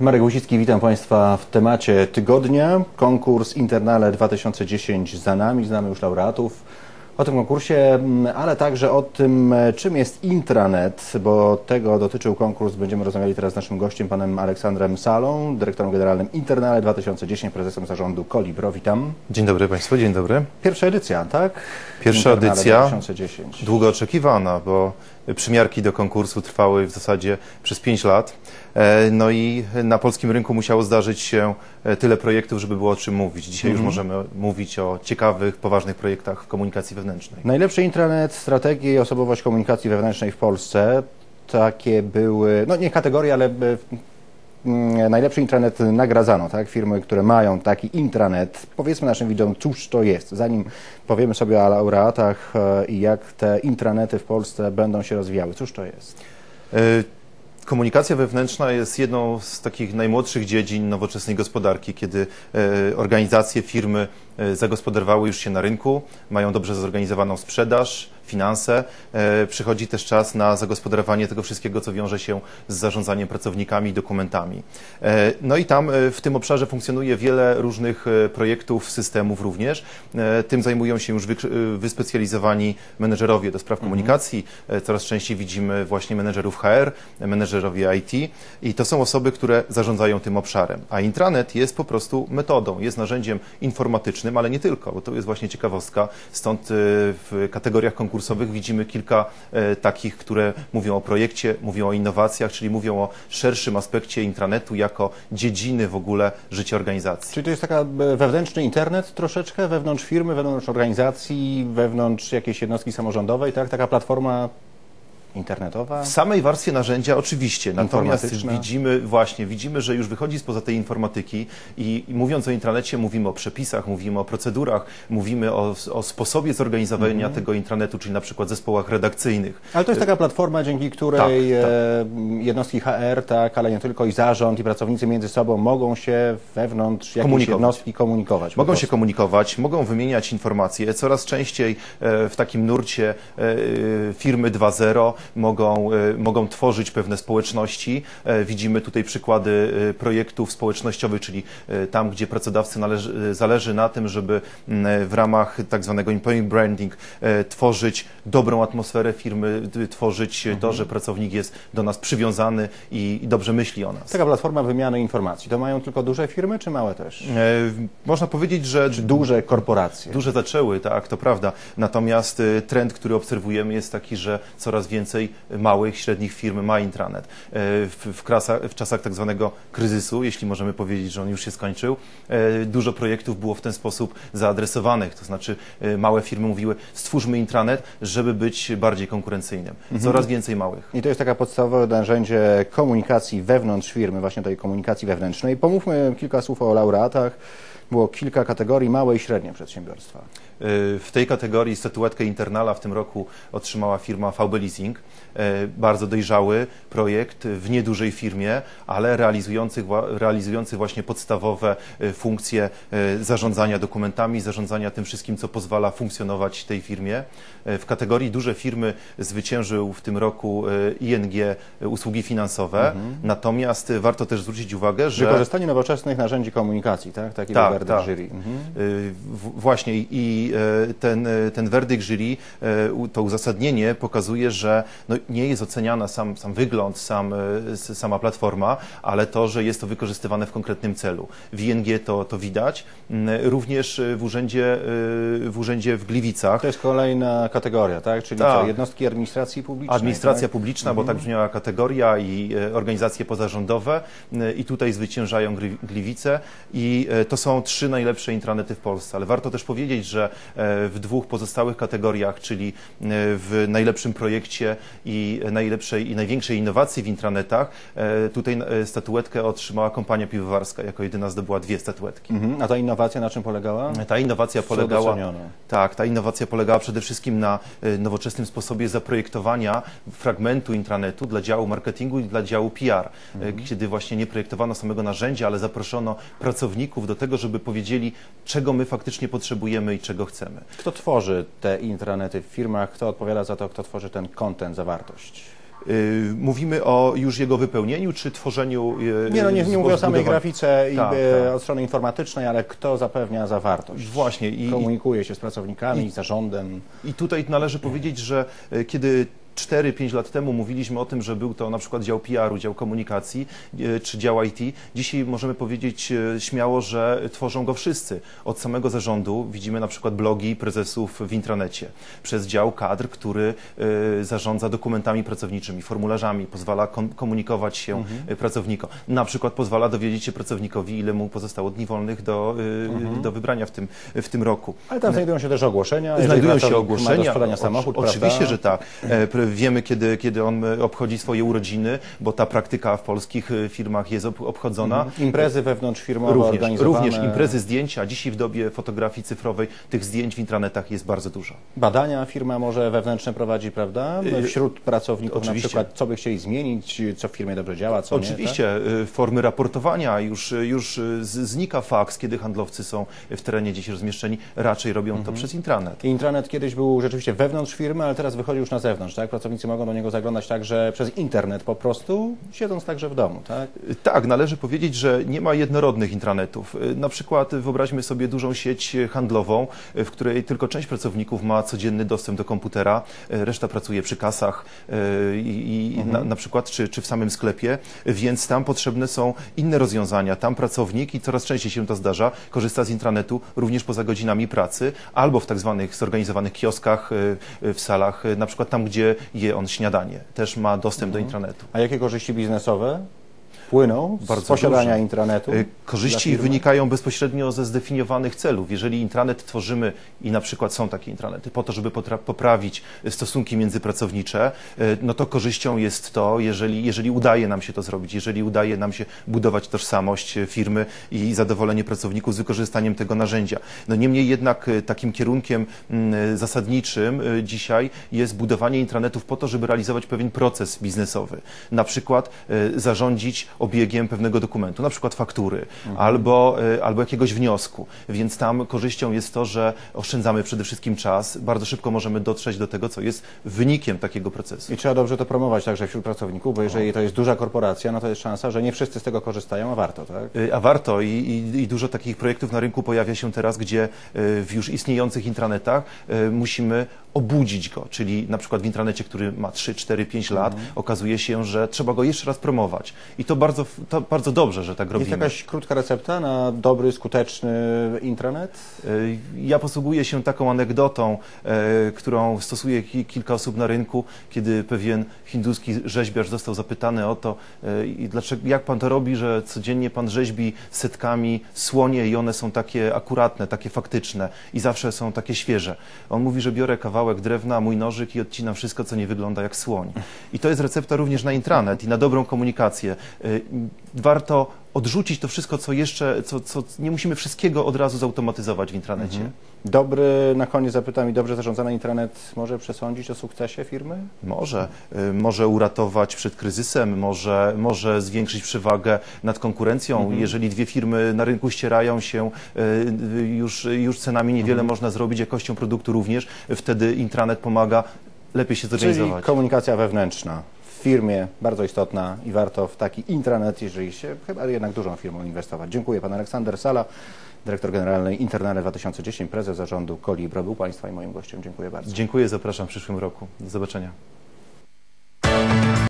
Marek Wójcicki, witam Państwa w temacie tygodnia. Konkurs Internale 2010 za nami, znamy już laureatów. O tym konkursie, mm, ale także o tym, e, czym jest intranet, bo tego dotyczył konkurs. Będziemy rozmawiali teraz z naszym gościem, panem Aleksandrem Salą, dyrektorem generalnym Internale 2010, prezesem zarządu Kolibro. Witam. Dzień dobry Państwu, dzień dobry. Pierwsza edycja, tak? Pierwsza Internale edycja, 2010. długo oczekiwana, bo przymiarki do konkursu trwały w zasadzie przez 5 lat. E, No i na polskim rynku musiało zdarzyć się e, tyle projektów, żeby było o czym mówić. Dzisiaj już możemy mówić o ciekawych, poważnych projektach w komunikacji wewnętrznej. Najlepszy intranet, strategii i osobowość komunikacji wewnętrznej w Polsce. Takie były, no nie kategorie, ale e, najlepszy intranet nagradzano, tak? Firmy, które mają taki intranet. Powiedzmy naszym widzom, cóż to jest. Zanim powiemy sobie o laureatach e, i jak te intranety w Polsce będą się rozwijały. Cóż to jest? E, Komunikacja wewnętrzna jest jedną z takich najmłodszych dziedzin nowoczesnej gospodarki, kiedy e, organizacje, firmy zagospodarowały już się na rynku, mają dobrze zorganizowaną sprzedaż, finanse. E, Przychodzi też czas na zagospodarowanie tego wszystkiego, co wiąże się z zarządzaniem pracownikami i dokumentami. E, No i tam e, w tym obszarze funkcjonuje wiele różnych projektów, systemów również. Tym zajmują się już wyspecjalizowani menedżerowie do spraw komunikacji. E, Coraz częściej widzimy właśnie menedżerów HR, menedżerowie IT i to są osoby, które zarządzają tym obszarem. A intranet jest po prostu metodą, jest narzędziem informatycznym, ale nie tylko, bo to jest właśnie ciekawostka. Stąd w kategoriach konkursowych widzimy kilka e, takich, które mówią o projekcie, mówią o innowacjach, czyli mówią o szerszym aspekcie intranetu jako dziedziny w ogóle życia organizacji. Czyli to jest taka e, wewnętrzny internet troszeczkę, wewnątrz firmy, wewnątrz organizacji, wewnątrz jakiejś jednostki samorządowej, tak? Taka platforma internetowa? W samej warstwie narzędzia oczywiście, natomiast widzimy właśnie, widzimy, że już wychodzi spoza tej informatyki i, i mówiąc o intranecie mówimy o przepisach, mówimy o procedurach, mówimy o, o sposobie zorganizowania Mhm. tego intranetu, czyli na przykład zespołach redakcyjnych. Ale to jest taka platforma, dzięki której Tak, tak. e, jednostki HR, tak, ale nie tylko i zarząd i pracownicy między sobą mogą się wewnątrz jakiejś Komunikować. jednostki komunikować. Mogą się komunikować, mogą wymieniać informacje. Coraz częściej e, w takim nurcie e, firmy 2.0 mogą, e, mogą tworzyć pewne społeczności. E, Widzimy tutaj przykłady e, projektów społecznościowych, czyli tam, gdzie pracodawcy należy, zależy na tym, żeby w ramach tak zwanego employee branding tworzyć dobrą atmosferę firmy, tworzyć to, że pracownik jest do nas przywiązany i, i dobrze myśli o nas. Taka platforma wymiany informacji. To mają tylko duże firmy, czy małe też? Można powiedzieć, że Czy duże korporacje? Duże zaczęły, tak, to prawda. Natomiast trend, który obserwujemy jest taki, że coraz więcej małych, średnich firm ma intranet. Y, W, w, w czasach tak zwanego kryzysu, jeśli możemy powiedzieć, że on już się skończył, y, dużo projektów było w ten sposób zaadresowanych. To znaczy y, małe firmy mówiły, stwórzmy intranet, żeby być bardziej konkurencyjnym. Coraz więcej małych. I to jest taka podstawowe narzędzie komunikacji wewnątrz firmy, właśnie tej komunikacji wewnętrznej. Pomówmy kilka słów o laureatach. Było kilka kategorii, małe i średnie przedsiębiorstwa. W tej kategorii statuetkę Internala w tym roku otrzymała firma VB Leasing. Y, Bardzo dojrzały projekt w niedużej firmie, ale realizujący, realizujący właśnie podstawowe y, funkcje y, zarządzania dokumentami, zarządzania tym wszystkim, co pozwala funkcjonować tej firmie. W kategorii duże firmy zwyciężył w tym roku ING usługi finansowe. Natomiast y, warto też zwrócić uwagę, że Wykorzystanie nowoczesnych narzędzi komunikacji, tak? Taki Tak, werdykt tak. jury. Mhm. Właśnie i e, ten, e, ten werdykt jury, e, to uzasadnienie pokazuje, że no, nie jest oceniana sam, sam wygląd, sam, e, sama platforma, ale to, że jest to wykorzystywane w konkretnym celu. W ING to, to widać, Mm, również e, w urzędzie, e, w urzędzie w Gliwicach. To jest kolejna kategoria, tak? Czyli Tak. co, jednostki administracji publicznej. Administracja tak? publiczna, bo tak brzmiała kategoria i organizacje pozarządowe i tutaj zwyciężają Gliwice i to są trzy najlepsze intranety w Polsce, ale warto też powiedzieć, że w dwóch pozostałych kategoriach, czyli w najlepszym projekcie i najlepszej i największej innowacji w intranetach, e, tutaj e, statuetkę otrzymała kompania piwowarska, jako jedyna zdobyła dwie statuetki. Mhm. A ta innowacja na czym polegała? Ta innowacja polegała tak, ta innowacja polegała przede wszystkim na e, nowoczesnym sposobie zaprojektowania fragmentu intranetu dla działu marketingu i dla działu PR, e, kiedy właśnie nie projektowano samego narzędzia, ale zaproszono pracowników do tego, żeby żeby powiedzieli, czego my faktycznie potrzebujemy i czego chcemy. Kto tworzy te intranety w firmach? Kto odpowiada za to, kto tworzy ten content, zawartość? Y, Mówimy o już jego wypełnieniu, czy tworzeniu... y, Nie, no nie, nie mówię o samej grafice i Tak, e, tak. od strony informatycznej, ale kto zapewnia zawartość? Właśnie. I, Komunikuje się z pracownikami, z zarządem. I tutaj należy powiedzieć, że kiedy 4-5 lat temu mówiliśmy o tym, że był to na przykład dział PR-u, dział komunikacji e, czy dział IT, dzisiaj możemy powiedzieć e, śmiało, że tworzą go wszyscy. Od samego zarządu widzimy na przykład blogi prezesów w intranecie, przez dział kadr, który e, zarządza dokumentami pracowniczymi, formularzami, pozwala kom- komunikować się e, pracownikom. Na przykład pozwala dowiedzieć się pracownikowi, ile mu pozostało dni wolnych do, e, do wybrania w tym, w tym roku. Ale tam znajdują się też ogłoszenia. Znajdują się pracownik Ma do ogłoszenia. sprzedania O- samochód, Oczywiście, prawda? że tak. E, Wiemy, kiedy, kiedy on e, obchodzi swoje urodziny, bo ta praktyka w polskich e, firmach jest ob- obchodzona. Imprezy wewnątrzfirmowe Również, również imprezy, zdjęcia. Dzisiaj w dobie fotografii cyfrowej tych zdjęć w intranetach jest bardzo dużo. Badania firma może wewnętrzne prowadzi, prawda? Y, Wśród pracowników oczywiście. na przykład, co by chcieli zmienić, co w firmie dobrze działa, co Oczywiście e, formy raportowania, już, już e, znika faks, kiedy handlowcy są w terenie gdzieś rozmieszczeni, raczej robią Mhm. to przez intranet. nie. Intranet kiedyś był rzeczywiście wewnątrz firmy, ale teraz wychodzi już na zewnątrz, tak? Pracownicy mogą do niego zaglądać także przez internet po prostu, siedząc także w domu, tak? Tak, należy powiedzieć, że nie ma jednorodnych intranetów. Na przykład wyobraźmy sobie dużą sieć handlową, w której tylko część pracowników ma codzienny dostęp do komputera, reszta pracuje przy kasach e, i, i na, na przykład czy, czy w samym sklepie, więc tam potrzebne są inne rozwiązania. Tam pracownik, i coraz częściej się to zdarza, korzysta z intranetu również poza godzinami pracy albo w tak zwanych zorganizowanych kioskach e, w salach, e, na przykład tam, gdzie je on śniadanie. Też ma dostęp do intranetu. A jakie korzyści biznesowe płyną z posiadania duże. intranetu? Dla Korzyści wynikają bezpośrednio ze zdefiniowanych celów. Jeżeli intranet tworzymy i na przykład są takie intranety po to, żeby poprawić stosunki międzypracownicze, y, no to korzyścią jest to, jeżeli, jeżeli udaje nam się to zrobić, jeżeli udaje nam się budować tożsamość y, firmy i zadowolenie pracowników z wykorzystaniem tego narzędzia. No niemniej jednak takim kierunkiem mm, zasadniczym dzisiaj jest budowanie intranetów po to, żeby realizować pewien proces biznesowy. Na przykład zarządzić obiegiem pewnego dokumentu, na przykład faktury albo, y, albo jakiegoś wniosku. Więc tam korzyścią jest to, że oszczędzamy przede wszystkim czas, bardzo szybko możemy dotrzeć do tego, co jest wynikiem takiego procesu. I trzeba dobrze to promować także wśród pracowników, bo jeżeli to jest duża korporacja, no to jest szansa, że nie wszyscy z tego korzystają, a warto, tak? Y, A warto i, i, i dużo takich projektów na rynku pojawia się teraz, gdzie y, w już istniejących intranetach musimy obudzić go, czyli na przykład w intranecie, który ma 3, 4, 5 lat, okazuje się, że trzeba go jeszcze raz promować. I to bardzo, to bardzo dobrze, że tak Jest robimy. jakaś krótka recepta na dobry, skuteczny intranet? Y, Ja posługuję się taką anegdotą, e, którą stosuje ki- kilka osób na rynku, kiedy pewien hinduski rzeźbiarz został zapytany o to, e, i dlaczego, jak pan to robi, że codziennie pan rzeźbi setkami słonie i one są takie akuratne, takie faktyczne i zawsze są takie świeże. On mówi, że biorę kawałek drewna, mój nożyk i odcinam wszystko, co nie wygląda jak słoń. I to jest recepta również na intranet i na dobrą komunikację. Warto odrzucić to wszystko, co jeszcze, co, co nie musimy wszystkiego od razu zautomatyzować w intranecie. Dobry, na koniec zapytam, i dobrze zarządzany intranet może przesądzić o sukcesie firmy? Może, y, może uratować przed kryzysem, może, może zwiększyć przewagę nad konkurencją. Jeżeli dwie firmy na rynku ścierają się, y, już, już cenami niewiele można zrobić, jakością produktu również, wtedy intranet pomaga lepiej się Czyli zorganizować. komunikacja wewnętrzna firmie bardzo istotna i warto w taki intranet, jeżeli się chyba jednak dużą firmą inwestować. Dziękuję. Pan Aleksander Sala, dyrektor generalny Internale 2010, prezes zarządu Coli Bro był Państwa i moim gościem. Dziękuję bardzo. Dziękuję, zapraszam w przyszłym roku. Do zobaczenia.